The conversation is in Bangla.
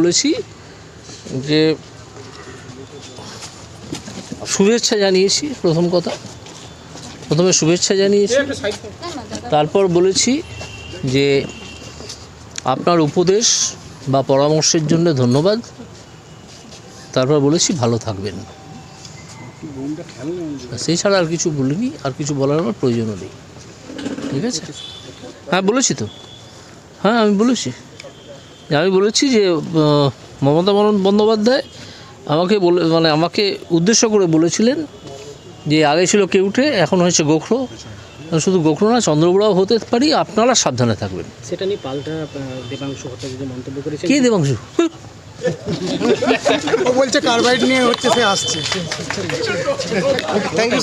বলেছি যে শুভেচ্ছা জানিয়েছি, প্রথম কথা। প্রথমে শুভেচ্ছা জানিয়েছি। তারপর বলেছি যে আপনার উপদেশ বা পরামর্শের জন্য ধন্যবাদ। তারপর বলেছি ভালো থাকবেন। সেই ছাড়া আর কিছু বলিনি, আর কিছু বলার আমার প্রয়োজনও নেই। ঠিক আছে? হ্যাঁ বলেছি তো। হ্যাঁ আমি বলেছি। আমি বলেছি যে মমতা বন্দ- বন্দ্যোপাধ্যায় আমাকে বলে মানে আমাকে উদ্দেশ্য করে বলেছিলেন যে আগে ছিল কেউটে এখন হয়েছে গোখরো। শুধু গোখরো না চন্দ্রবড়াও হতে পারি আপনারা সাবধানে থাকবেন। সেটা নিয়ে পাল্টা দেবাংশু ভট্টাচার্য মন্তব্য করেছেন। কে দেবাংশু? ও বলছে কার্বাইড নিয়ে হচ্ছে সে আসছে। Thank you